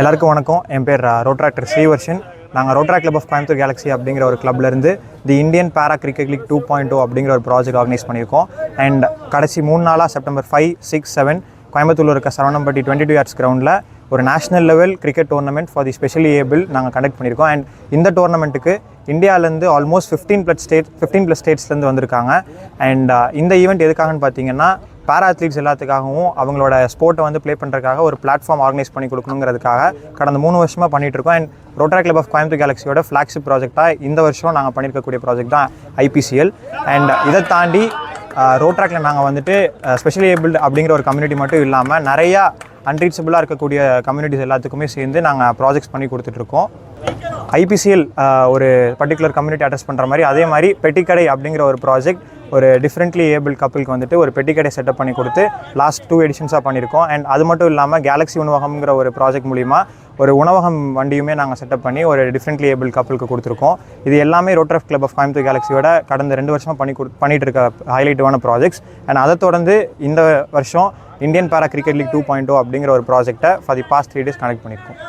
எல்லாருக்கும் வணக்கம். என் பேர் ரோட்ராக்டர் ஸ்ரீவர்ஷன். நாங்கள் Rotary Club of Coimbatore Galaxy அப்படிங்கிற ஒரு கிளப்லேருந்து the Indian Para Cricket League two point two அப்படிங்கிற ஒரு ப்ராஜெக்ட் ஆர்கனைஸ் பண்ணியிருக்கோம். அண்ட் கடைசி மூணு நாளாக செப்டம்பர் ஃபைவ் சிக்ஸ் செவன் கோயம்புத்தூரில் இருக்க சரவணம்பட்டி டுவெண்ட்டி டூ இயர்ஸ் கிரவுண்டில் ஒரு national level cricket tournament for the specially able நாங்கள் கண்டக்ட் பண்ணியிருக்கோம். அண்ட் இந்த டோர்னமெண்ட்டுக்கு இந்தியாவிலேருந்து almost fifteen plus state fifteen plus ஸ்டேட்ஸ்லேருந்து வந்திருக்காங்க. அண்ட் இந்த ஈவெண்ட் எதுக்காகன்னு பார்த்தீங்கன்னா பேரா அத்லீட்ஸ் எல்லாத்துக்காகவும் அவங்களோட ஸ்போர்ட்டை வந்து ப்ளே பண்ணுறதுக்காக ஒரு பிளாட்ஃபார்ம் ஆர்கனைஸ் பண்ணி கொடுக்கணுங்கிறதுக்காக கடந்த மூணு வருஷமாக பண்ணிகிட்ருக்கோம் இருக்கோம் and Rotary Club of Coimbatore கேலக்ஸியோட flagship ப்ராஜெக்டாக இந்த வருஷம் நாங்கள் பண்ணியிருக்கக்கூடிய ப்ராஜெக்ட் தான் ஐபிசிஎல் அண்ட் இதை தாண்டி ரோட்ராக்ல நாங்கள் வந்துட்டு ஸ்பெஷலி ஏபிள்டு அப்படிங்கிற ஒரு கம்யூனிட்டி மட்டும் இல்லாமல் நிறையா அன்ரீச்சபிளாக இருக்கக்கூடிய கம்யூனிட்டிஸ் எல்லாத்துக்குமே சேர்ந்து நாங்கள் ப்ராஜெக்ட்ஸ் பண்ணி கொடுத்துட்ருக்கோம் ஐபிசிஎல் ஒரு பர்டிகுலர் கம்யூனிட்டி அட்ரஸ் பண்ணுற மாதிரி அதே மாதிரி பெட்டிக்கடை அப்படிங்கிற ஒரு ப்ராஜெக்ட் ஒரு டிஃப்ரெண்ட்லி ஏபிள் கப்பலுக்கு வந்துட்டு ஒரு பெட்டிக்கடை செட்டப் பண்ணி கொடுத்து லாஸ்ட் டூ எடிஷன்ஸாக பண்ணியிருக்கோம். அண்ட் அது மட்டும் இல்லாமல் கேலக்ஸி உணவகம்ங்கிற ஒரு ப்ராஜெக்ட் மூலிமா ஒரு உணவகம் வண்டியுமே நாங்கள் செட்டப் பண்ணி ஒரு டிஃப்ரெண்ட்லி ஏபிள் கப்பலுக்கு கொடுத்துருக்கோம். இது எல்லாமே ரோட்டர் கிளப் ஆஃப் கோயம்புத்தூர் கேலக்ஸியோட கடந்த ரெண்டு வருஷமாக பண்ணி கொடு பண்ணிகிட்டு இருக்க ஹைலைட்டான ப்ராஜெக்ட்ஸ் அண்ட் அதை தொடர்ந்து இந்த வருஷம் Indian Para Cricket League two point two அப்படிங்கிற ஒரு ப்ராஜெக்ட்டை for the past three days connect பண்ணியிருக்கோம்.